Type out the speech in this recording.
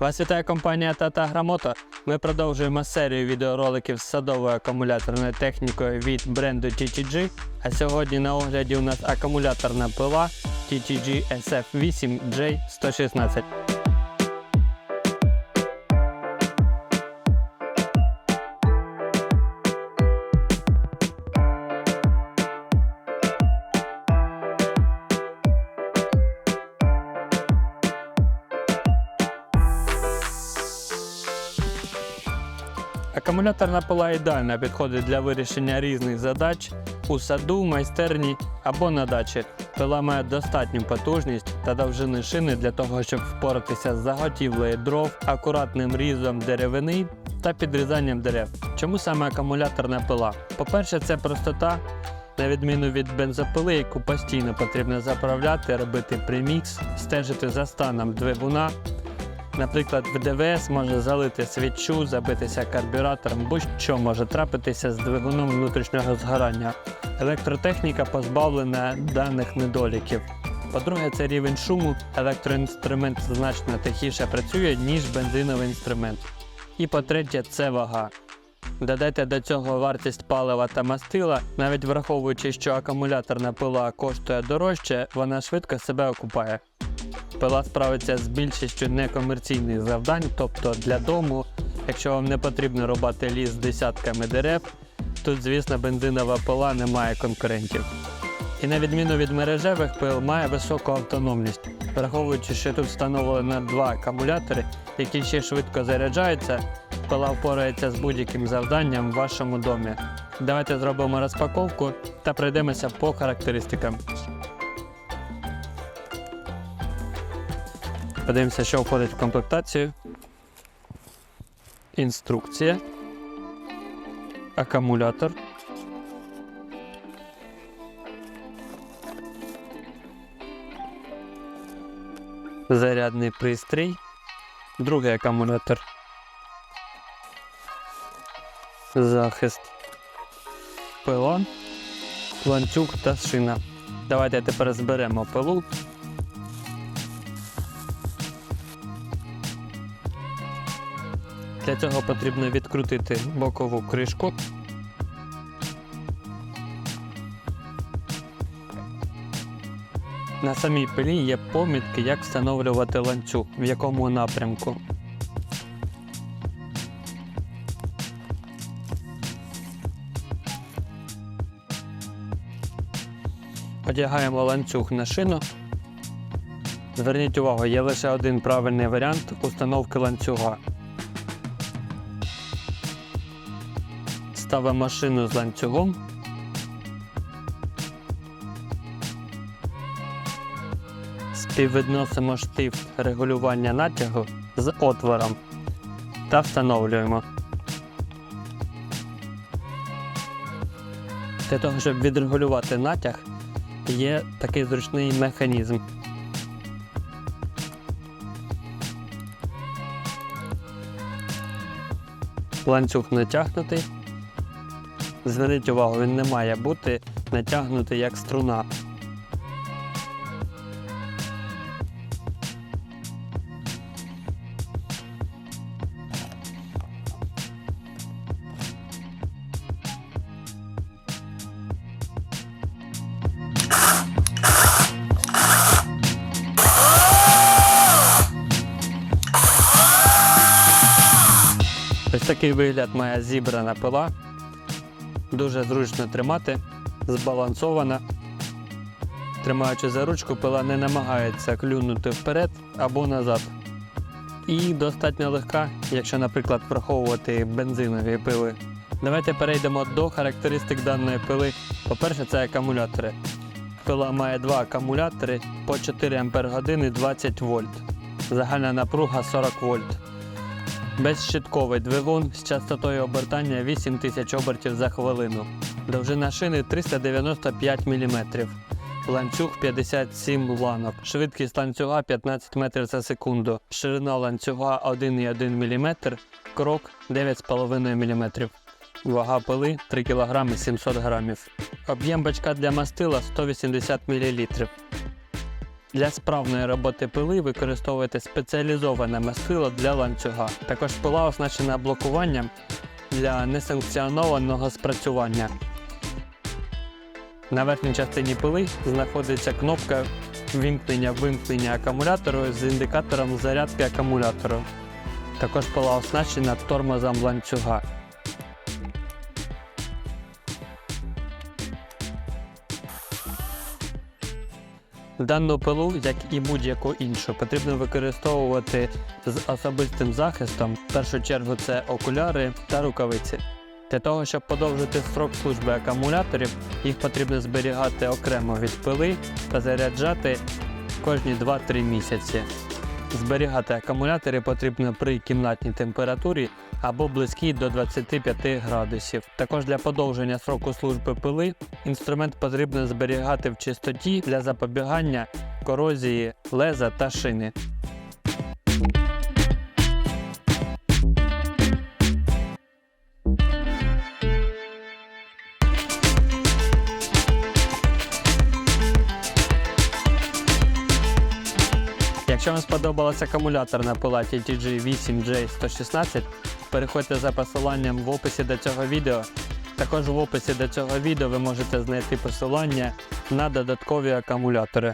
Вас вітає компанія Tata Грамота. Ми продовжуємо серію відеороликів з садовою акумуляторною технікою від бренду TTG. А сьогодні на огляді у нас акумуляторна пила TTG SF8J116. Акумуляторна пила ідеально підходить для вирішення різних задач у саду, майстерні або на дачі. Пила має достатню потужність та довжини шини для того, щоб впоратися з заготівлею дров, акуратним різом деревини та підрізанням дерев. Чому саме акумуляторна пила? По-перше, це простота. На відміну від бензопили, яку постійно потрібно заправляти, робити примікс, стежити за станом двигуна, Наприклад, в ДВС може залити свічу, забитися карбюратором, будь-що може трапитися з двигуном внутрішнього згорання. Електротехніка позбавлена даних недоліків. По-друге, це рівень шуму. Електроінструмент значно тихіше працює, ніж бензиновий інструмент. І по-третє, це вага. Додайте до цього вартість палива та мастила, навіть враховуючи, що акумуляторна пила коштує дорожче, вона швидко себе окупає. Пила справиться з більшістю некомерційних завдань, тобто для дому, якщо вам не потрібно рубати ліс з десятками дерев, тут, звісно, бензинова пила не має конкурентів. І на відміну від мережевих пил має високу автономність, враховуючи, що тут встановлено два акумулятори, які ще швидко заряджаються, пила впорається з будь-яким завданням в вашому домі. Давайте зробимо розпаковку та пройдемося по характеристикам. Подивимося, що входить в комплектацію. Інструкція. Акумулятор. Зарядний пристрій. Другий акумулятор. Захист. Пила. Ланцюг та шина. Давайте тепер зберемо пилу. Для цього потрібно відкрутити бокову кришку. На самій пилі є помітки, як встановлювати ланцюг, в якому напрямку. Одягаємо ланцюг на шину. Зверніть увагу, є лише один правильний варіант установки ланцюга. Ставимо шину з ланцюгом. Співвідносимо штифт регулювання натягу з отвором та встановлюємо. Для того, щоб відрегулювати натяг, є такий зручний механізм. Ланцюг натягнутий. Зверніть увагу, він не має бути натягнутий як струна. Ось такий вигляд має зібрана пила. Дуже зручно тримати, збалансована. Тримаючи за ручку, пила не намагається клюнути вперед або назад. І достатньо легка, якщо, наприклад, враховувати бензинові пили. Давайте перейдемо до характеристик даної пили. По-перше, це акумулятори. Пила має два акумулятори по 4 Ах і 20 вольт. Загальна напруга 40 вольт. Безщитковий двигун з частотою обертання 8000 обертів за хвилину. Довжина шини 395 мм. Ланцюг 57 ланок. Швидкість ланцюга 15 метрів за секунду. Ширина ланцюга 1,1 мм. Крок 9,5 мм. Вага пили 3 кг 700 г. Об'єм бачка для мастила 180 мл. Для справної роботи пили використовуйте спеціалізоване мастило для ланцюга. Також пила оснащена блокуванням для несанкціонованого спрацювання. На верхній частині пили знаходиться кнопка вімкнення-вимкнення акумулятору з індикатором зарядки акумулятору. Також пила оснащена тормозом ланцюга. Дану пилу, як і будь-яку іншу, потрібно використовувати з особистим захистом. В першу чергу це окуляри та рукавиці. Для того, щоб подовжити строк служби акумуляторів, їх потрібно зберігати окремо від пили та заряджати кожні 2-3 місяці. Зберігати акумулятори потрібно при кімнатній температурі або близькій до 25 градусів. Також для подовження сроку служби пили інструмент потрібно зберігати в чистоті для запобігання корозії леза та шини. Якщо вам сподобалась акумуляторна пила TTG 8J116, переходьте за посиланням в описі до цього відео. Також в описі до цього відео ви можете знайти посилання на додаткові акумулятори.